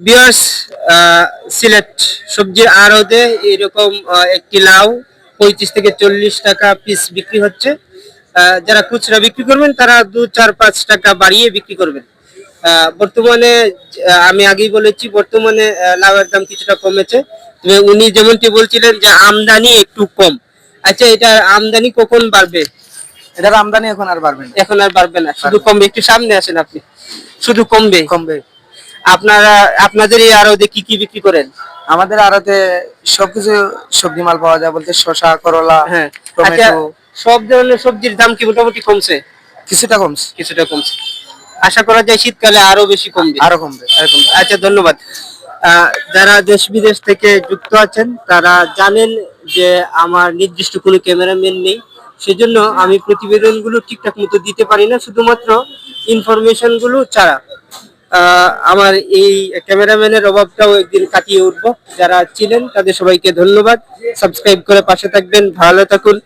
বিয়ার্স সিলেট সবজির আড়তে এরকম একটি লাউ পঁয়ত্রিশ থেকে চল্লিশ টাকা পিস বিক্রি হচ্ছে। যারা খুচরা বিক্রি করবেন তারা দু চার পাঁচ টাকা বাড়িয়ে বিক্রি করবেন। বর্তমানে আমি আগেই বলেছি বর্তমানে লাউয়ের দাম কিছুটা কমেছে। তবে উনি যেমনটি বলছিলেন যে আমদানি একটু কম। আচ্ছা এটা আমদানি কখন বাড়বে? এটার আমদানি এখন আর বাড়বে না। এখন আর বাড়বে না শুধু কমবে একটু সামনে আসেন আপনি। শুধু কমবে। কমবে। আপনারা আপনাদের এই আড়তে কি কি বিক্রি করেন? আমাদের আড়তে সবকিছু সবজি মাল পাওয়া যায় বলতে শসা করলা হ্যাঁ। আচ্ছা টমেটো সব ধরনের সবজির দাম কি মোটামুটি কমছে? কিছুটা কমছে। কিছুটা কমছে। আশা করা যায় শীতকালে আরও বেশি কমবে। আরও কমবে এরকম আচ্ছা ধন্যবাদ। আহ, যারা দেশ বিদেশ থেকে যুক্ত আছেন তারা জানেন যে আমার নির্দিষ্ট কোনো ক্যামেরাম্যান নেই। সেজন্য আমি প্রতিবেদনগুলো ঠিকঠাক মতো দিতে পারি না শুধুমাত্র ইনফরমেশনগুলো ছাড়া। আমার এই ক্যামেরাম্যানের অভাবটাও একদিন কাটিয়ে উঠবো। যারা ছিলেন, তাদের সবাইকে ধন্যবাদ। সাবস্ক্রাইব করে পাশে থাকবেন। ভালো থাকুন।